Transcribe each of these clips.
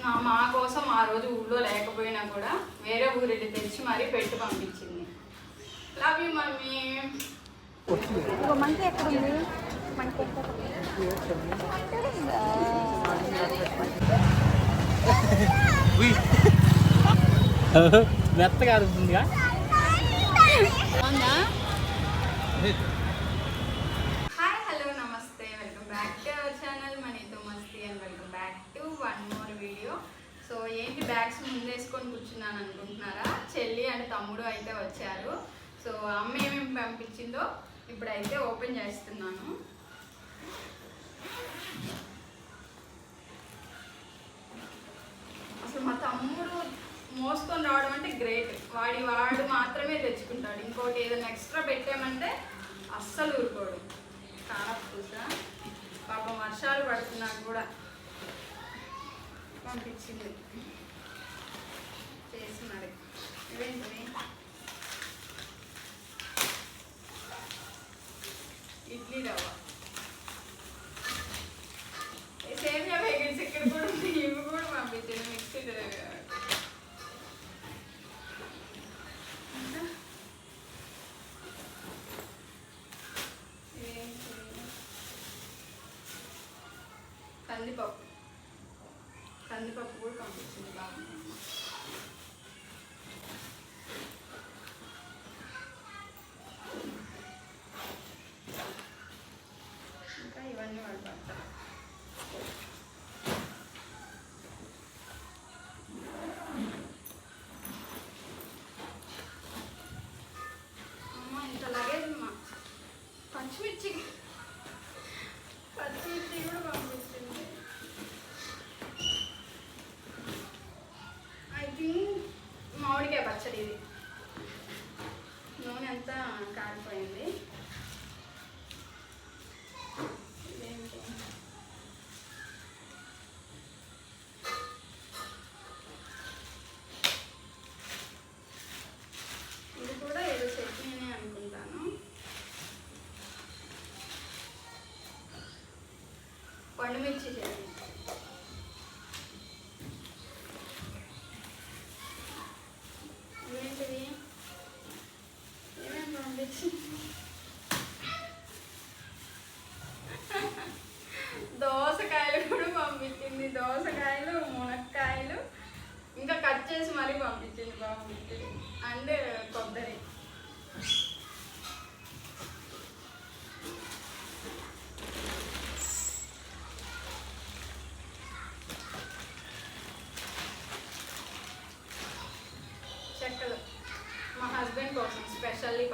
నా మా కోసం ఆ రోజు ఊళ్ళో లేకపోయినా కూడా వేరే ఊరెళ్ళి తెచ్చి మరీ పెట్టి పంపించింది. Love you mummy. ఎక్కడ ఉంది? మెత్తగా అరుగుతుందిగా ఏంటి బ్యాగ్స్ ముందేసుకొని కూర్చున్నాను అనుకుంటున్నారా? చెల్లి అండ్ తమ్ముడు అయితే వచ్చారు. సో అమ్మ ఏమేమి పంపించిందో ఇప్పుడైతే ఓపెన్ చేస్తున్నాను. అసలు మా తమ్ముడు మోసుకొని రావడం అంటే గ్రేట్. వాడి వాడు మాత్రమే తెచ్చుకుంటాడు. ఇంకోటి ఏదైనా ఎక్స్ట్రా పెట్టామంటే అస్సలు ఊరుకోడు. కారపూస పాపం వర్షాలు పడుతున్నా కూడా పంపించింది. కందిపప్పు. కందిపప్పు కూడా పంపించింది బాగా.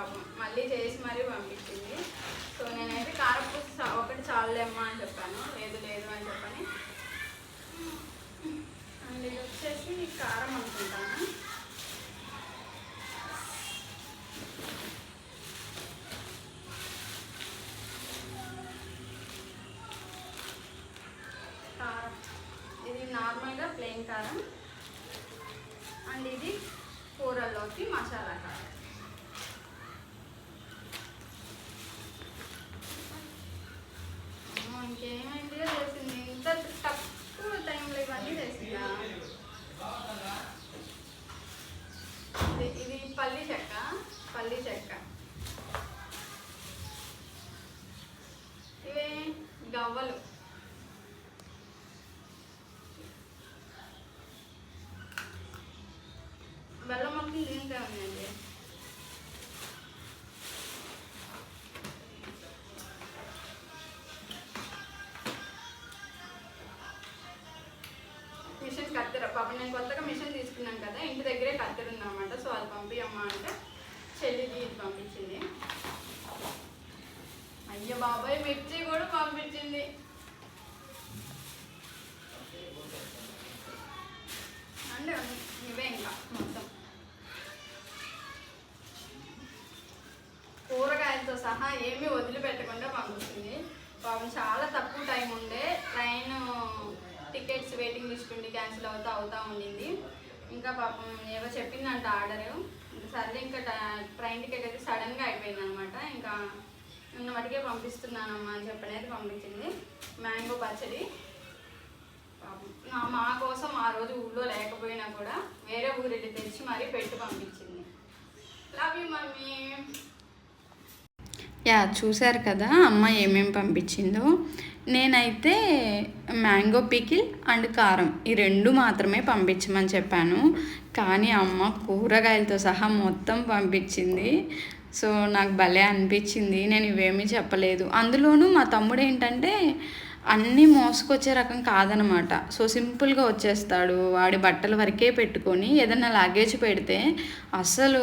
పాపం. మళ్ళీ చేసి మరీ పంపించింది. సో నేనైతే కారపూస ఒకటి చాలేమ్మా అని చెప్పాను. లేదు లేదు అని చెప్పని. అండ్ ఇది వచ్చేసి కారం అనుకుంటాను. కారం. ఇది నార్మల్గా ప్లెయిన్ కారం. అండ్ ఇది కూరల్లోకి మసాలా కారం అమ్మో, ఇంకేమైంది చేసింది ఇంత తక్కువ టైంలో ఇవన్నీ చేసిందా ఇది ఇది పల్లి చెక్క పల్లి చెక్క ఇవే గవ్వలు బెల్లం మొక్కలు దీంట్లో ఉన్నాయండి. మిషన్ కత్తెర. పాపం నేను కొత్తగా మిషన్ తీసుకున్నాను కదా ఇంటి దగ్గరే కత్తెర ఉందన్నమాట. సో అది పంపించమ్మా అంటే చెల్లికి ఇది పంపించింది. అయ్యో బాబాయ్ మిర్చి కూడా పంపించింది. అంటే ఇవే ఇంకా మొత్తం. కూరగాయలతో సహా ఏమీ వదిలిపెట్టకుండా పంపిస్తుంది. పాపం చాలా తక్కువ టైం ఉండే ట్రైన్ టికెట్స్ వెయిటింగ్ లిస్ట్ ఉండి క్యాన్సిల్ అవుతా అవుతా ఉండింది. ఇంకా పాపం ఏవో చెప్పిందంట ఆర్డర్. సరే ఇంకా ట- ట్రైన్ టికెట్ అయితే సడన్గా అయిపోయింది అనమాట ఇంకా నిన్న మటుకే పంపిస్తున్నానమ్మా అని చెప్పనేది పంపించింది. మ్యాంగో పచ్చడి. నా మా కోసం ఆ రోజు ఊళ్ళో లేకపోయినా కూడా వేరే ఊరెళ్ళి తెచ్చి మరీ పెట్టి పంపించింది. Love you mummy. యా చూశారు కదా అమ్మ ఏమేమి పంపించిందో. నేనైతే మ్యాంగో పికిల్ అండ్ కారం ఈ రెండు మాత్రమే పంపించమని చెప్పాను. కానీ అమ్మ కూరగాయలతో సహా మొత్తం పంపించింది. సో నాకు భలే అనిపించింది. నేను ఇవేమీ చెప్పలేదు. అందులోనూ మా తమ్ముడు ఏంటంటే అన్నీ మోసుకొచ్చే రకం కాదనమాట. సో సింపుల్గా వచ్చేస్తాడు. వాడి బట్టల వరకే పెట్టుకొని ఏదైనా లగేజ్ పెడితే అస్సలు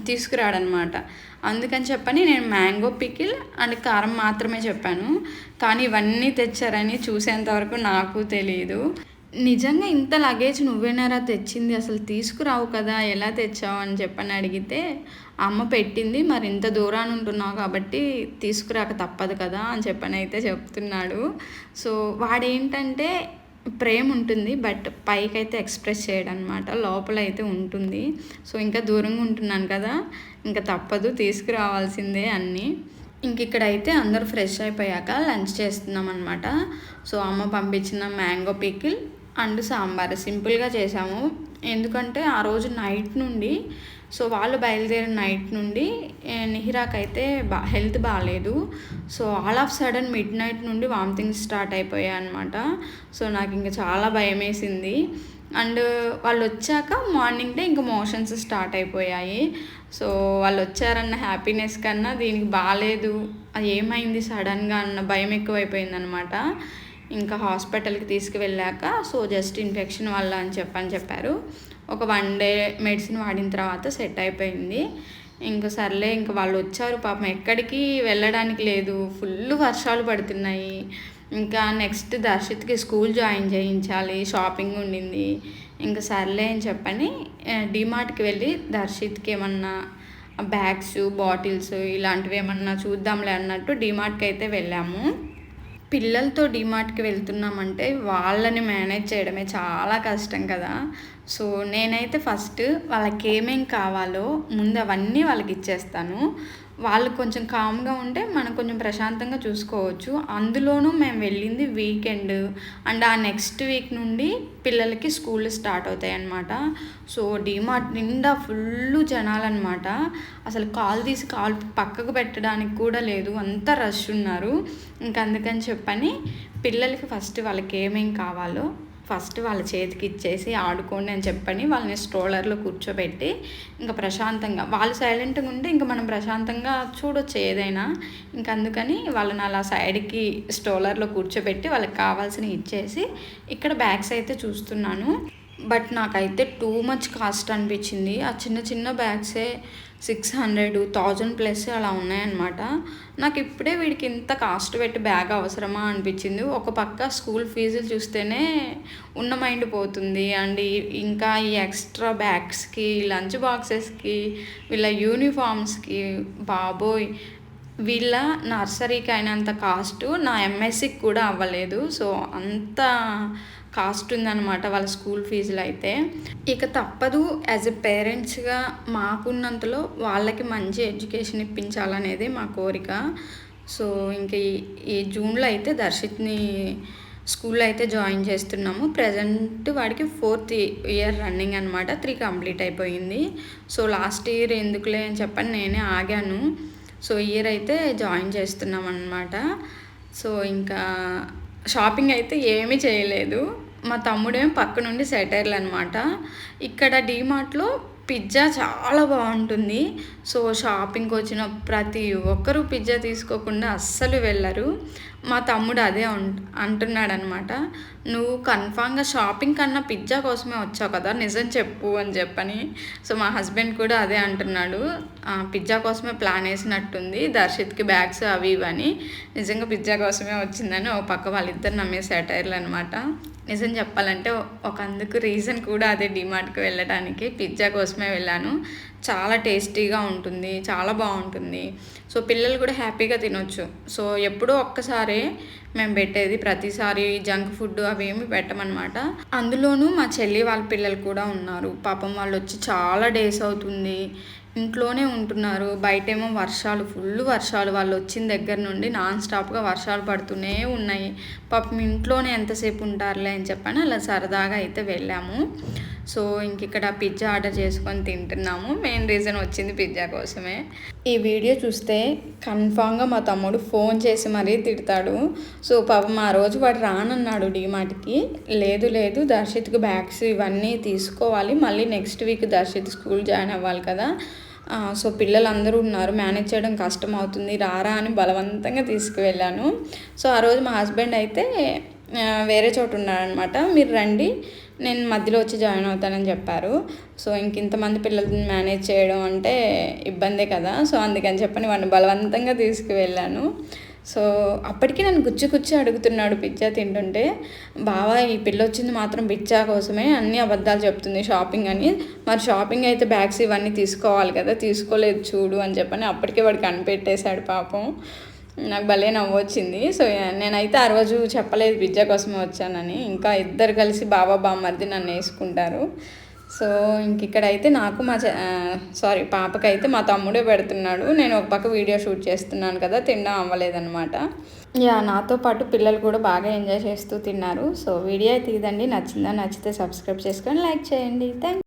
తీసుకురాడనమాట. అందుకని చెప్పని నేను మ్యాంగో పికిల్ అండ్ కారం మాత్రమే చెప్పాను. కానీ ఇవన్నీ తెచ్చారని చూసేంతవరకు నాకు తెలియదు నిజంగా ఇంత లగేజ్ నువ్వేనారా తెచ్చింది? అసలు తీసుకురావు కదా ఎలా తెచ్చావు అని చెప్పని అడిగితే అమ్మ పెట్టింది మరి ఇంత దూరాన్ని ఉంటున్నావు కాబట్టి తీసుకురాక తప్పదు కదా అని చెప్పని అయితే చెప్తున్నాడు. సో వాడేంటంటే ప్రేమ ఉంటుంది బట్ పైకి అయితే ఎక్స్ప్రెస్ చేయడనమాట లోపల అయితే ఉంటుంది. సో ఇంకా దూరంగా ఉంటున్నాను కదా ఇంకా తప్పదు తీసుకురావాల్సిందే అన్నీ. ఇంక ఇక్కడైతే అందరూ ఫ్రెష్ అయిపోయాక లంచ్ చేస్తున్నాం అనమాట సో అమ్మ పంపించిన మ్యాంగో పికిల్ అండ్ సాంబార్. సింపుల్గా చేసాము ఎందుకంటే ఆ రోజు నైట్ నుండి సో వాళ్ళు బయలుదేరిన నైట్ నుండి నిహిరాకైతే అయితే బా హెల్త్ బాగాలేదు so all of sudden midnight నుండి వామిటింగ్స్ స్టార్ట్ అయిపోయాయి అనమాట సో నాకు ఇంకా చాలా భయం వేసింది అండ్ వాళ్ళు వచ్చాక మార్నింగ్ డే ఇంకా మోషన్స్ స్టార్ట్ అయిపోయాయి. సో వాళ్ళు వచ్చారన్న హ్యాపీనెస్ కన్నా దీనికి బాగాలేదు అది ఏమైంది సడన్గా అన్న భయం ఎక్కువైపోయిందనమాట ఇంకా హాస్పిటల్కి తీసుకువెళ్ళాక సో జస్ట్ ఇన్ఫెక్షన్ వల్ల అని చెప్పని చెప్పారు. ఒక వన్ డే మెడిసిన్ వాడిన తర్వాత సెట్ అయిపోయింది. ఇంకా సర్లే ఇంకా వాళ్ళు వచ్చారు పాపం. ఎక్కడికి వెళ్ళడానికి లేదు. ఫుల్ వర్షాలు పడుతున్నాయి. ఇంకా నెక్స్ట్ దర్శిత్కి స్కూల్ జాయిన్ చేయించాలి. షాపింగ్ ఉండింది. ఇంకా సర్లే అని చెప్పని డిమార్ట్కి వెళ్ళి దర్శిత్కి ఏమన్నా బ్యాగ్స్ బాటిల్స్ ఇలాంటివి ఏమన్నా చూద్దాంలే అన్నట్టు డిమార్ట్కి అయితే వెళ్ళాము. పిల్లలతో డిమార్ట్కి వెళ్తున్నామంటే వాళ్ళని మేనేజ్ చేయడమే చాలా కష్టం కదా. సో నేనైతే ఫస్ట్ వాళ్ళకి ఏమేం కావాలో ముందు అవన్నీ వాళ్ళకి ఇచ్చేస్తాను. వాళ్ళు కొంచెం కామ్గా ఉంటే మనం కొంచెం ప్రశాంతంగా చూసుకోవచ్చు. అందులోనూ మేము వెళ్ళింది వీకెండ్ అండ్ ఆ నెక్స్ట్ వీక్ నుండి పిల్లలకి స్కూల్ స్టార్ట్ అవుతాయి అన్నమాట సో డిమార్ట్ నిండా ఫుల్ జనాలు అనమాట అసలు కాల్ తీసి కాల్ పక్కకు పెట్టడానికి కూడా లేదు. అంత రష్ ఉన్నారు. ఇంకా అందుకని చెప్పని పిల్లలకి ఫస్ట్ వాళ్ళకి ఏమేం కావాలో ఫస్ట్ వాళ్ళ చేతికి ఇచ్చేసి ఆడుకోండి అని చెప్పని వాళ్ళని స్ట్రోలర్లో కూర్చోబెట్టి ఇంకా ప్రశాంతంగా వాళ్ళు సైలెంట్గా ఉంటే ఇంకా మనం ప్రశాంతంగా చూడొచ్చు ఏదైనా. ఇంకా అందుకని వాళ్ళని అలా సైడ్కి స్ట్రోలర్లో కూర్చోబెట్టి వాళ్ళకి కావాల్సినవి ఇచ్చేసి ఇక్కడ బ్యాగ్స్ అయితే చూస్తున్నాను. బట్ నాకైతే టూ మచ్ కాస్ట్ అనిపించింది. ఆ చిన్న చిన్న బ్యాగ్సే సిక్స్ హండ్రెడ్ థౌజండ్ ప్లస్ అలా ఉన్నాయన్నమాట. నాకు ఇప్పుడే వీడికి ఇంత కాస్ట్ పెట్టి బ్యాగ్ అవసరమా అనిపించింది. ఒక పక్క స్కూల్ ఫీజులు చూస్తేనే ఉన్న మైండ్ పోతుంది. అండ్ ఇంకా ఈ ఎక్స్ట్రా బ్యాగ్స్కి లంచ్ బాక్సెస్కి వీళ్ళ యూనిఫామ్స్కి బాబోయ్! వీళ్ళ నర్సరీకి అయినంత కాస్ట్ నా ఎంఎస్సికి కూడా అవ్వలేదు. సో అంత కాస్ట్ ఉందన్నమాట వాళ్ళ స్కూల్ ఫీజులు అయితే. ఇక తప్పదు యాజ్ ఎ పేరెంట్స్గా మాకున్నంతలో వాళ్ళకి మంచి ఎడ్యుకేషన్ ఇప్పించాలనేది మా కోరిక. సో ఇంక ఈ ఈ జూన్లో అయితే దర్శిత్ని స్కూల్లో అయితే జాయిన్ చేస్తున్నాము. ప్రజెంట్ వాడికి ఫోర్త్ ఇయర్ రన్నింగ్ అనమాట త్రీ కంప్లీట్ అయిపోయింది. సో లాస్ట్ ఇయర్ ఎందుకులే అని చెప్పని నేనే ఆగాను. సో ఇయర్ అయితే జాయిన్ చేస్తున్నాం అనమాట సో ఇంకా షాపింగ్ అయితే ఏమీ చేయలేదు. మా తమ్ముడేమో పక్క నుండి సెటైర్లు అనమాట ఇక్కడ డీమార్ట్లో పిజ్జా చాలా బాగుంటుంది. సో షాపింగ్కి వచ్చిన ప్రతి ఒక్కరూ పిజ్జా తీసుకోకుండా అస్సలు వెళ్ళరు. మా తమ్ముడు అదే అంటున్నాడనమాట. నువ్వు కన్ఫామ్గా షాపింగ్ కన్నా పిజ్జా కోసమే వచ్చావు కదా నిజం చెప్పు అని చెప్పని. సో మా హస్బెండ్ కూడా అదే అంటున్నాడు. "ఆ, పిజ్జా కోసమే ప్లాన్ వేసినట్టుంది. దర్శిత్కి బ్యాగ్స్ అవి ఇవని నిజంగా పిజ్జా కోసమే వచ్చిందని ఓ పక్క వాళ్ళిద్దరు నమ్మే సెటైర్లు అనమాట. నిజం చెప్పాలంటే ఒక అందుకు రీజన్ కూడా అదే డిమార్ట్కి వెళ్ళడానికి పిజ్జా కోసమే వెళ్ళాను. చాలా టేస్టీగా ఉంటుంది చాలా బాగుంటుంది. సో పిల్లలు కూడా హ్యాపీగా తినొచ్చు. సో ఎప్పుడూ ఒక్కసారే మేము పెట్టేది ప్రతిసారి జంక్ ఫుడ్ అవి ఏమి పెట్టమన్నమాట. అందులోనూ మా చెల్లి వాళ్ళ పిల్లలు కూడా ఉన్నారు. పాపం వాళ్ళు వచ్చి చాలా డేస్ అవుతుంది. ఇంట్లోనే ఉంటున్నారు. బయటేమో వర్షాలు ఫుల్ వర్షాలు. వాళ్ళు వచ్చిన దగ్గర నుండి నాన్ స్టాప్గా వర్షాలు పడుతూనే ఉన్నాయి. పాపం ఇంట్లోనే ఎంతసేపు ఉంటారులే అని చెప్పని అలా సరదాగా అయితే వెళ్ళాము. సో ఇంక ఇక్కడ పిజ్జా ఆర్డర్ చేసుకొని తింటున్నాము. మెయిన్ రీజన్ వచ్చింది పిజ్జా కోసమే. ఈ వీడియో చూస్తే కన్ఫామ్గా మా తమ్ముడు ఫోన్ చేసి మరీ తిడతాడు. సో పాపం ఆ రోజు వాడు రానన్నాడు డీమార్ట్కి. లేదు లేదు దర్శిత్కి బ్యాగ్స్ ఇవన్నీ తీసుకోవాలి. మళ్ళీ next week Darshith school join అవ్వాలి కదా. సో పిల్లలందరూ ఉన్నారు. మేనేజ్ చేయడం కష్టం అవుతుంది రారా అని బలవంతంగా తీసుకువెళ్ళాను. సో ఆ రోజు మా హస్బెండ్ అయితే వేరే చోట ఉన్నారనమాట మీరు రండి. నేను మధ్యలో వచ్చి జాయిన్ అవుతానని చెప్పారు. సో ఇంక ఇంతమంది పిల్లల్ని మేనేజ్ చేయడం అంటే ఇబ్బందే కదా. సో అందుకని చెప్పని వాడిని బలవంతంగా తీసుకువెళ్ళాను. సో అప్పటికి నన్ను గుచ్చి గుచ్చి అడుగుతున్నాడు పిజ్జా తింటుంటే బావా ఈ పిల్ల వచ్చింది మాత్రం పిజ్జా కోసమే అన్ని అబద్ధాలు చెప్తుంది షాపింగ్ అని. మరి షాపింగ్ అయితే బ్యాగ్స్ ఇవన్నీ తీసుకోవాలి కదా తీసుకోలేదు చూడు అని చెప్పని అప్పటికే వాడు కనిపెట్టేశాడు పాపం. నాకు భలే నవ్వు వచ్చింది. సో నేనైతే ఆ రోజు చెప్పలేదు పిజ్జా కోసమే వచ్చానని. ఇంకా ఇద్దరు కలిసి బాబా బామ్మర్ది నన్ను వేసుకుంటారు. సో ఇంక ఇక్కడైతే నాకు మా సారీ పాపకైతే మా తమ్ముడే పెడుతున్నాడు. నేను ఒక పక్క వీడియో షూట్ చేస్తున్నాను కదా తినడం అవ్వలేదన్నమాట. యా నాతో పాటు పిల్లలు కూడా బాగా ఎంజాయ్ చేస్తూ తిన్నారు. సో వీడియో అయితే ఇదండి. నచ్చిందా? నచ్చితే సబ్స్క్రైబ్ చేసుకొని లైక్ చేయండి. థ్యాంక్